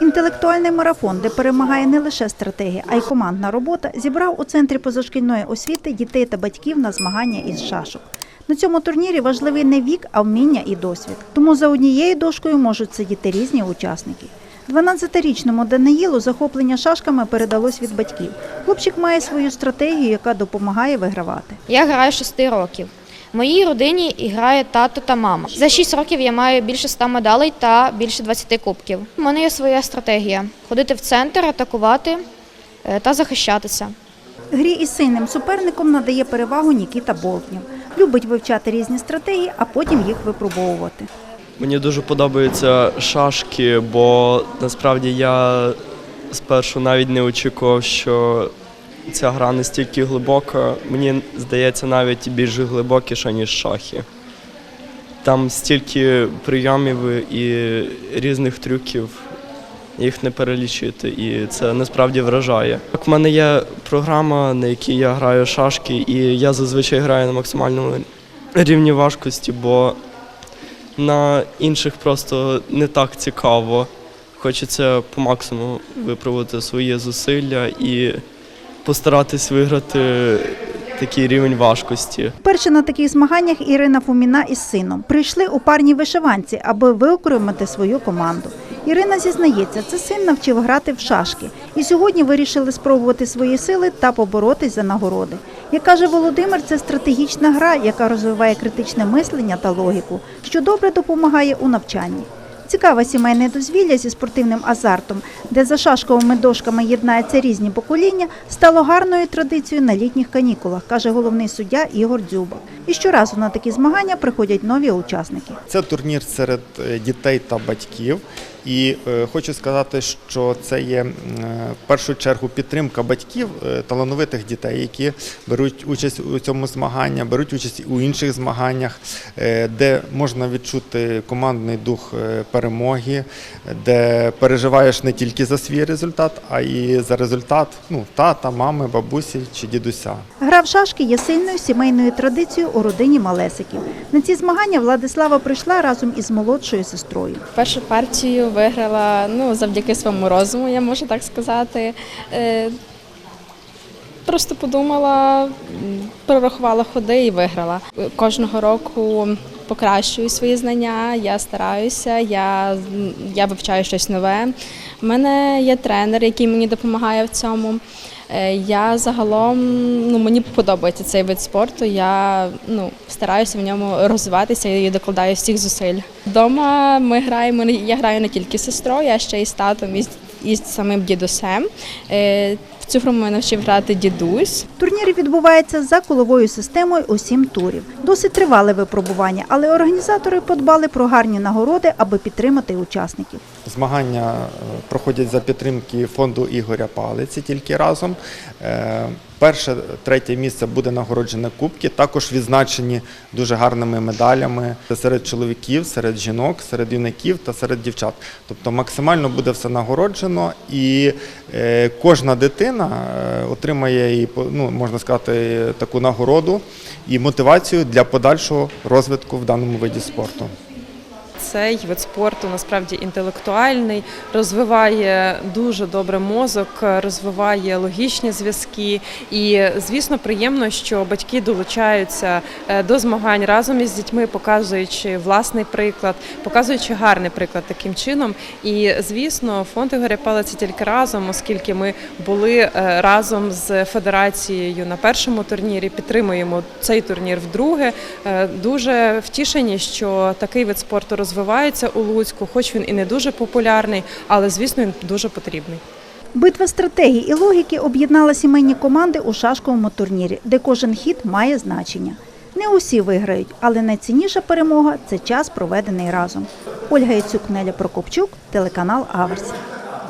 Інтелектуальний марафон, де перемагає не лише стратегія, а й командна робота, зібрав у центрі позашкільної освіти дітей та батьків на змагання із шашок. На цьому турнірі важливий не вік, а вміння і досвід. Тому за однією дошкою можуть сидіти різні учасники. 12-річному Даниїлу захоплення шашками передалось від батьків. Хлопчик має свою стратегію, яка допомагає вигравати. Я граю 6 років. В моїй родині грає тато та мама. За 6 років я маю більше 100 медалей та більше 20 кубків. У мене є своя стратегія: ходити в центр, атакувати е, та захищатися. Грі із сильним суперником надає перевагу Нікіта Болтнів. Любить вивчати різні стратегії, а потім їх випробовувати. Мені дуже подобаються шашки, бо насправді я спершу навіть не очікував, що ця гра настільки глибока. Мені здається, навіть більш глибокіша, ніж шахи. Там стільки прийомів і різних трюків, їх не перелічити, і це насправді вражає. В мене є програма, на якій я граю шашки, і я зазвичай граю на максимальному рівні важкості, бо на інших просто не так цікаво. Хочеться по максимуму випробувати свої зусилля і постаратись виграти такий рівень важкості. Перше на таких змаганнях Ірина Фоміна із сином прийшли у парній вишиванці, аби виокремити свою команду. Ірина зізнається, це син навчив грати в шашки, і сьогодні вирішили спробувати свої сили та поборотись за нагороди. Як каже Володимир, це стратегічна гра, яка розвиває критичне мислення та логіку, що добре допомагає у навчанні. Цікаве сімейне дозвілля зі спортивним азартом, де за шашковими дошками єднаються різні покоління, стало гарною традицією на літніх канікулах, каже головний суддя Ігор Дзюба. І щоразу на такі змагання приходять нові учасники. Це турнір серед е, дітей та батьків. І е, хочу сказати, що це є е, в першу чергу підтримка батьків е, талановитих дітей, які беруть участь у цьому змаганні, беруть участь у інших змаганнях, де можна відчути командний дух перемоги, де переживаєш не тільки за свій результат, а й за результат ну, тата, мами, бабусі чи дідуся. Гра в шашки є сильною сімейною традицією у родині Малесиків. На ці змагання Владислава прийшла разом із молодшою сестрою. Першу партію виграла ну, завдяки своєму розуму, я можу так сказати. Е, Просто подумала, прорахувала ходи і виграла. Кожного року покращую свої знання, я стараюся, я, я вивчаю щось нове. У мене є тренер, який мені допомагає в цьому. Е, Я загалом ну мені подобається цей вид спорту. Я ну стараюся в ньому розвиватися і докладаю всіх зусиль. Дома ми граємо. Я граю не тільки з сестрою, а ще й з татом і з, самим дідусем. В мене навчив грати дідусь. Турнір відбувається за коловою системою у сім турів. Досить тривале випробування, але організатори подбали про гарні нагороди, аби підтримати учасників. Змагання е, проходять за підтримки фонду Ігоря Палиці тільки разом. Е, Перше, третє місце буде нагороджене кубки, також відзначені дуже гарними медалями серед чоловіків, серед жінок, серед юнаків та серед дівчат. Тобто максимально буде все нагороджено, і е, кожна дитина е, отримає і ну, можна сказати таку нагороду і мотивацію для подальшого розвитку в даному виді спорту. Цей вид спорту насправді інтелектуальний, розвиває дуже добре мозок, розвиває логічні зв'язки. І, звісно, приємно, що батьки долучаються е, до змагань разом із дітьми, показуючи власний приклад, показуючи гарний приклад таким чином. І, звісно, фонд Ігоря Палиці тільки разом, оскільки ми були е, разом з федерацією на першому турнірі, підтримуємо цей турнір вдруге. Е, Дуже втішені, що такий вид спорту розвивається у Луцьку, хоч він і не дуже популярний, але звісно він дуже потрібний. Битва стратегій і логіки об'єднала сімейні команди у шашковому турнірі, де кожен хід має значення. Не усі виграють, але найцінніша перемога це час, проведений разом. Ольга Яцюк, Неля Прокопчук, телеканал Аверс.